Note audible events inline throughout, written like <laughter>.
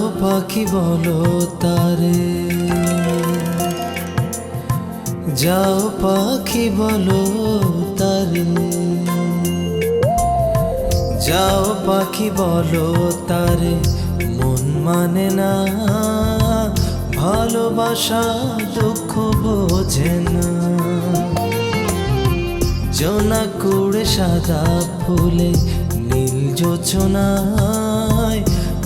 পাখি বলো তারে। যাও পাখি বলো তারে। যাও পাখি বলো তারে, মন মানে না। ভালোবাসা, দুঃখ বোঝে না। জোনা কুড়ে সাদা ফুলে, নীল যোচনায়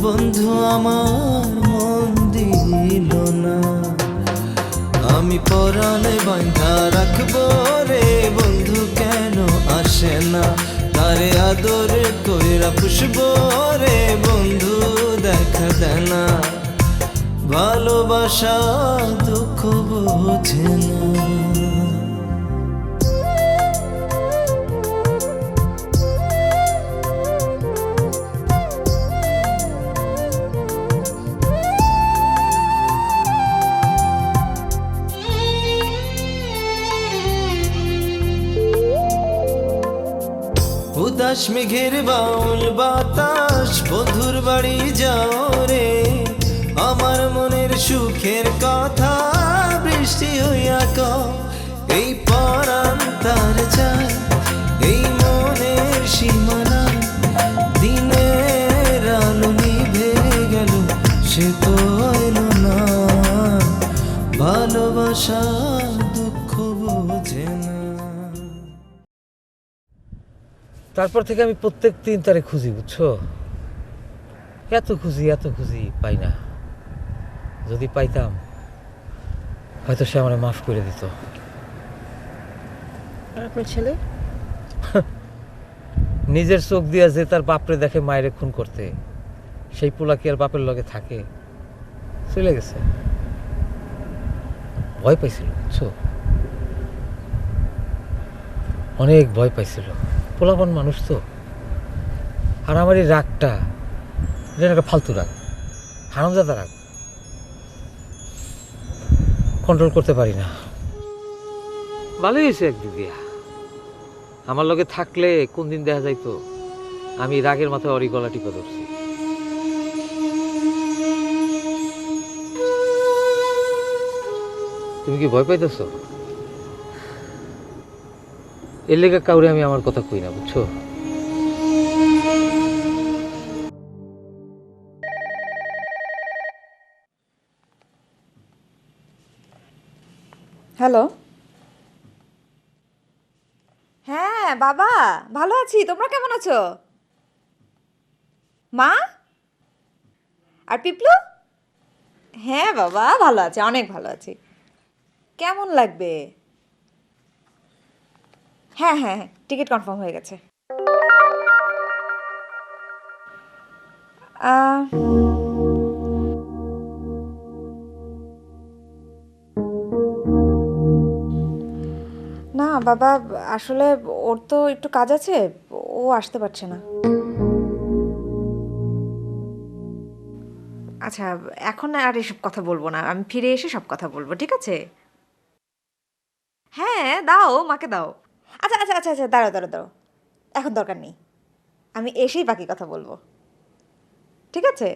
বন্ধু, আমার মন দিল না। আমি পরাণে বান্ধা রাখব রে বন্ধু, কেন আসে না? তারে আদরে কইরা পুষবো রে বন্ধু, দেখা দেয় না ভালোবাসা, দুঃখ বোঝে না। উদাস মেঘের বাউল বাতাস বধুর বাড়ি যাও রে। আমার মনের সুখের কথা বৃষ্টি হইয়া ক এই পরাণ তার এই মনের সীমানা, দিনের আলো নিভে গেল, সে তো এলো না। ভালোবাসা তারপর থেকে আমি প্রত্যেক দিন তারে খুঁজি বুঝছ? এত খুঁজি এত খুঁজি পাই না। যদি পাইতাম হয়তো সে আমার মাফ করে দিত। আপনার ছেলে? <laughs> নিজের চোখ দিয়া যে তার বাপরে দেখে মায়ের খুন করতে সেই পোলা কি আর বাপের লগে থাকে? চলে গেছে। ভয় পাইছিল বুঝছ? অনেক ভয় পাইছিল। পোলাপন মানুষ তো। আর আমার এই রাগটা, এটা একটা ফালতু রাগ, হারামজাদা রাগ। কন্ট্রোল করতে পারি না। ভালোই হয়েছে একদিক দিয়া আমার লগে থাকলে কোন দিন দেখা যাইতো, আমি রাগের মাথায় অরি গলা টিপে ধরছি। তুমি কি ভয় পাইতেছ? এর কাউরে আমি আমার কথা কই না, বুঝছ? হ্যালো হ্যাঁ বাবা, ভালো আছি। তোমরা কেমন আছো? মা? আর পিপলু? হ্যাঁ বাবা, ভালো আছে, অনেক ভালো আছি। কেমন লাগবে? হ্যাঁ হ্যাঁ হ্যাঁ টিকিট কনফার্ম হয়ে গেছে। না, বাবা, আসলে ওর তো একটু কাজ আছে, ও আসতে পারছে না। আচ্ছা এখন আর এসব কথা বলব না, আমি ফিরে এসে সব কথা বলব, ঠিক আছে? হ্যাঁ দাও, মাকে দাও। আচ্ছা আচ্ছা আচ্ছা আচ্ছা দাঁড়াও দাঁড়ো দাঁড়ো এখন দরকার নেই। আমি এসেই বাকি কথা বলব। ঠিক আছে?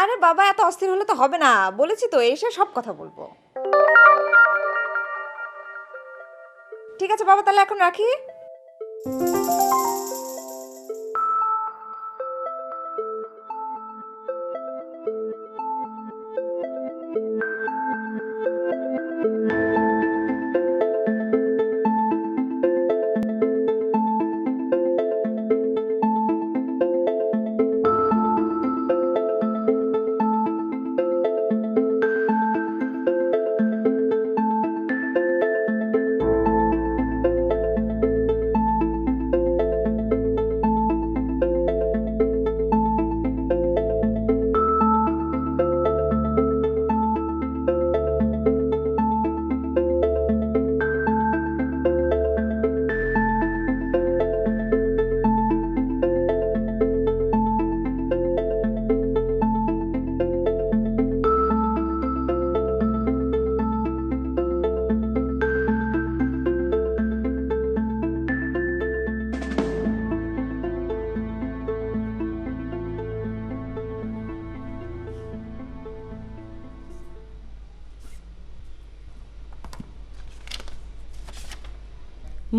আরে বাবা, এত অস্থির হলে তো হবে না। বলেছি তো, এসে সব কথা বলব। ঠিক আছে বাবা, তাহলে এখন রাখি?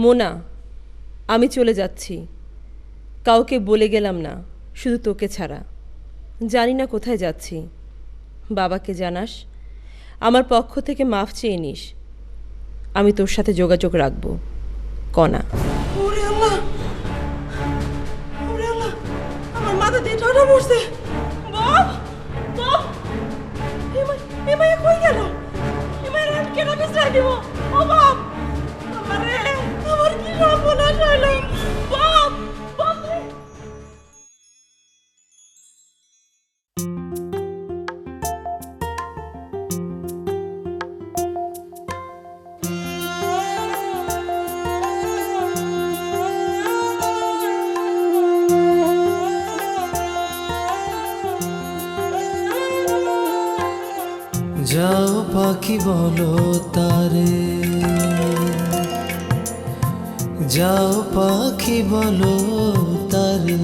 মোনা, আমি চলে যাচ্ছি। কাউকে বলে গেলাম না, শুধু তোকে ছাড়া। জানি না কোথায় যাচ্ছি। বাবাকে জানাস, আমার পক্ষ থেকে মাফ চেয়ে নিস। আমি তোর সাথে যোগাযোগ রাখব কণা আমার বলো তারে। যাও পাখি, বলো তারে।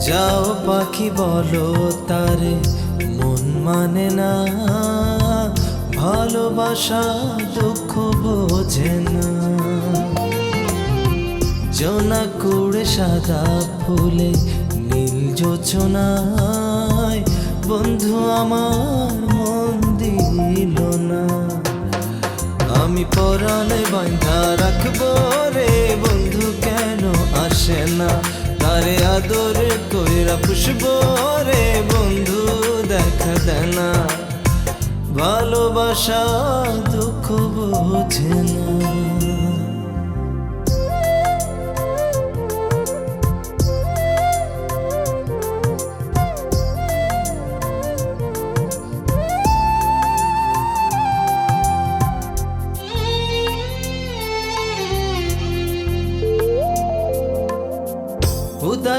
যাও পাখি, বলো তারে। মন মানে না, ভালোবাসা, দুঃখ বোঝে না। জোনা কুড়ে সাদা ফুলে, নীল যোচনায় বন্ধু, আমার মন দিল না। আমি পরাণে বাঁধা রাখব রে বন্ধু, কেন আসে না? তারে আদর কইরা পুষবো রে বন্ধু, দেখা দেয় না ভালোবাসা, দুঃখ বোঝে না।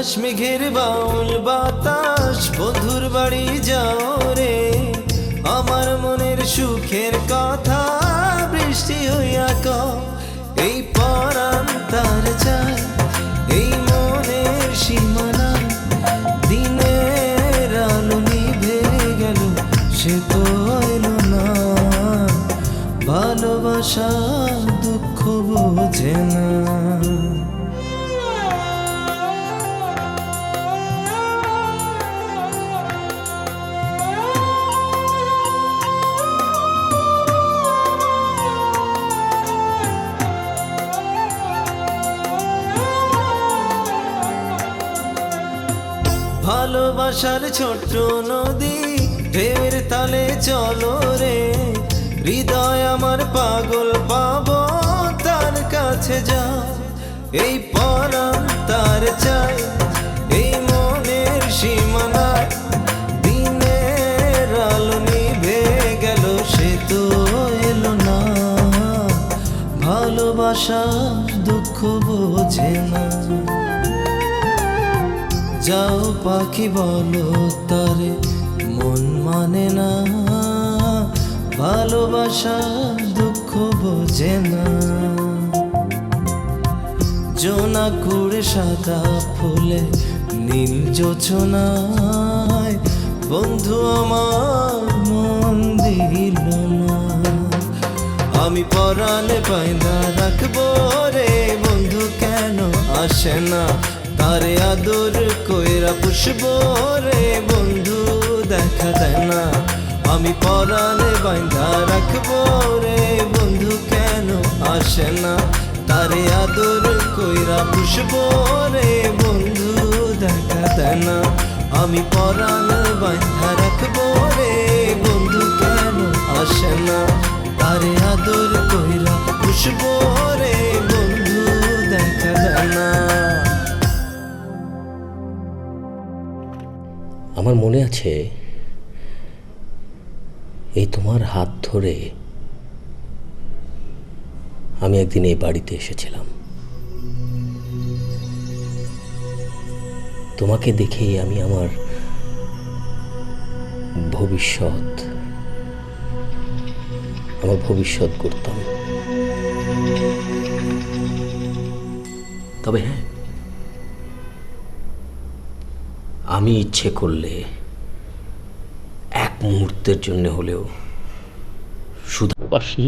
উদাস মেঘের বাউল বাতাস, বন্ধুর বাড়ি যাও রে। আমার মনের সুখের কথা বৃষ্টি হইয়া ক। এই পরাণ তার চায় এই মনের সীমানা, দিনের আলো নিভে গেল, সে তো এলো না। ভালোবাসা, দুঃখ বোঝে না। ভালোবাসার ছোট্ট নদী ঢেউয়ের তালে চলো রে। হৃদয় আমার পাগল পাবো, তার কাছে যা। এই পরাণ তার চাই, এই মনের সীমানায় দিনের আলো নিভে গেল, সে তো এলো না। ভালোবাসা দুঃখ বোঝে না। যাও পাখি বলো তারে মন মানে না। ভালোবাসা, দুঃখ বোঝে না। জোনা কুড়ে সাদা ফুলে, নীল যোচনায় বন্ধু আমার মন দিল না। আমি পরাণে পায়দা রাখব রে, বন্ধু কেন আসে না? তারে আদর কইরা পুষবো রে বন্ধু, দেখা দেয় না। আমি পরাণে বাইন্ধা রাখব রে বন্ধু, কেন আসে না? তারে আদর কইরা পুষবো রে বন্ধু, দেখা দেয় না। আমি পরাণ বাইন্ধা রাখব রে বন্ধু, কেন আসে না? তারে আদর কইরা পুষবো রে বন্ধু, দেখা দেয় না। আমার মনে আছে, এই তোমার হাত ধরে আমি একদিন এই বাড়িতে এসেছিলাম। তোমাকে দেখেই আমি আমার ভবিষ্যৎ আমার ভবিষ্যৎ করতাম তবে হ্যাঁ আমি ইচ্ছে করলে এক মুহূর্তের জন্য হলেও সুধাবাসী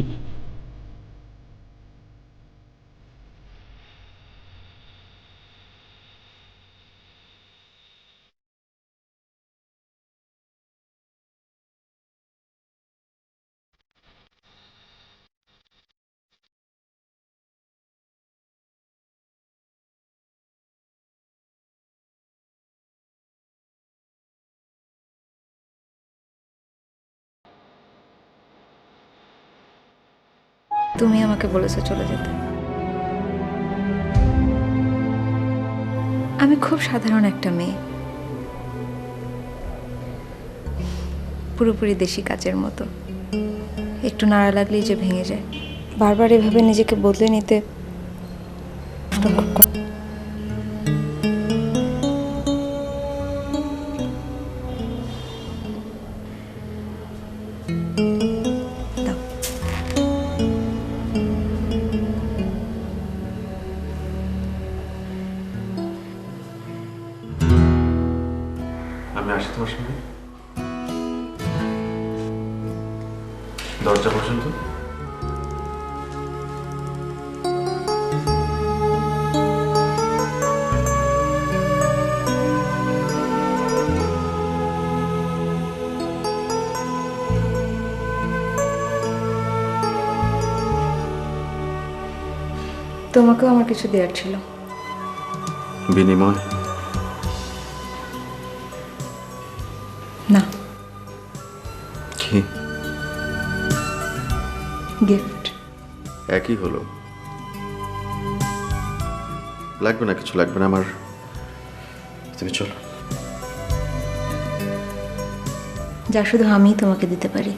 তুমি আমাকে বলেছ চলে যেতে। আমি খুব সাধারণ একটা মেয়ে। পুরোপুরি দেশি কাজের মতো। একটু নাড়া লাগলেই যে ভেঙে যায়। বারবার এভাবে নিজেকে বদলে নিতে তোমার সঙ্গে? দরজা পর্যন্ত তোমাকেও আমার কিছু দেওয়ার ছিল। বিনিময়। না। কি? গিফট একই হলো? লাগবে না কিছু লাগবে না আমার। তুমি চলো। যা শুধু আমিই তোমাকে দিতে পারি।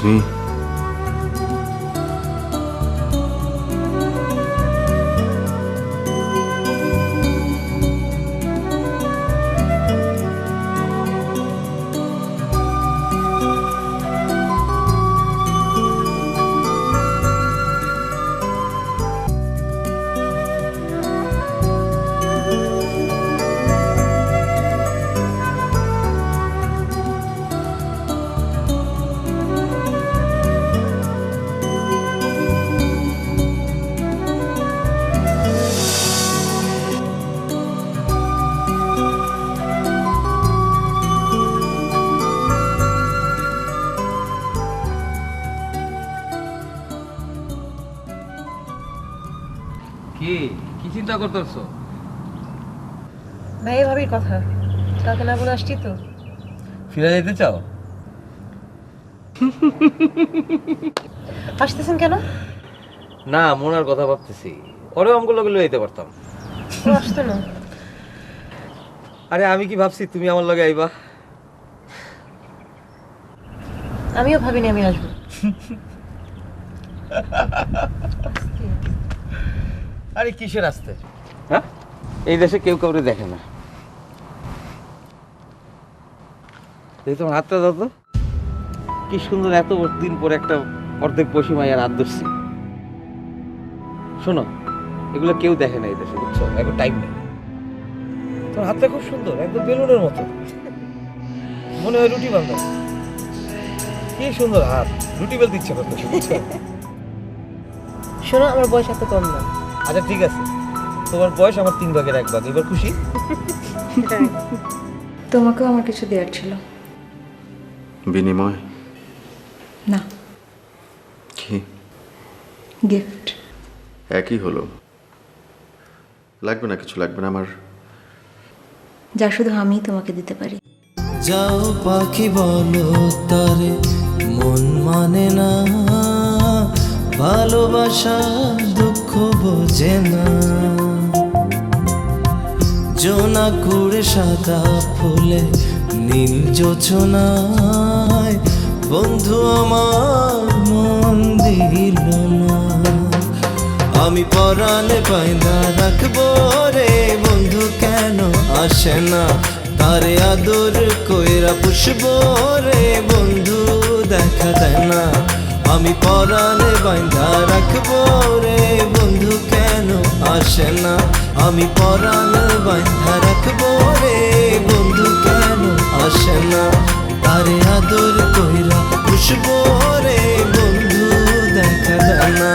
তুমি কি? কি চিন্তা করতেছো? ভাই ভাবির কথা। কাকে না বলে আসছি তো। ফিরে যেতে চাও? আসতেছেন কেন? না মনার কথা ভাবতেছি। ওরে আমগুলো লগে যেতে পারতাম। আসতো না। আরে আমি কি ভাবছি? তুমি আমার লগে আইবা। আমিও ভাবিনি আমি আসব। <laughs> আরে কিসের আসতে? হ্যাঁ? এই দেশে কেউ কাউরে দেখে না। এই তোমার হাতটা দাও তো। কি সুন্দর এত দিন পরে একটা অর্ধেক পশি মাইয়ার হাত ধরছি। শোনো এগুলো কেউ দেখে না এই দেশে বুঝছ? এখন টাইম নেই। তোমার হাতটা খুব সুন্দর একদম বেলুনের মতো। মনে হয় রুটি বান্ধব। কি সুন্দর হাত। রুটি বেলতে দিচ্ছে বুঝছ? শোনো আমার বয়স এত কম না। আচ্ছা ঠিক আছে। তোমার বয়স আমার তিন ভাগের এক ভাগ এবার খুশি? তোমাকেও আমার কিছু দেওয়ার ছিল। বিনিময়? না। কি? গিফট। একই হলো। লাগবে না কিছু লাগবে না আমার। যা শুধু আমি তোমাকে দিতে পারি। যাও পাখি বলো তারে মন মানে না। ভালোবাসা, দুঃখ বোঝে না। জোনা কুড়ে সাদা ফুলে নীল যোচনায় বন্ধু, আমার মন দিল না। আমি পরাণে পায়না রাখব রে, বন্ধু, কেন আসে না? তারে আদর কইরা পুষবো রে, বন্ধু, দেখা দেয় না। আমি পরাণে বাইন্ধা রাখব রে বন্ধু কেন আসে না? আমি পরাণে বাইন্ধা রাখব রে বন্ধু কেন আসে না? তারে আদর কইরা খুশবো রে বন্ধু দেখা যায় না।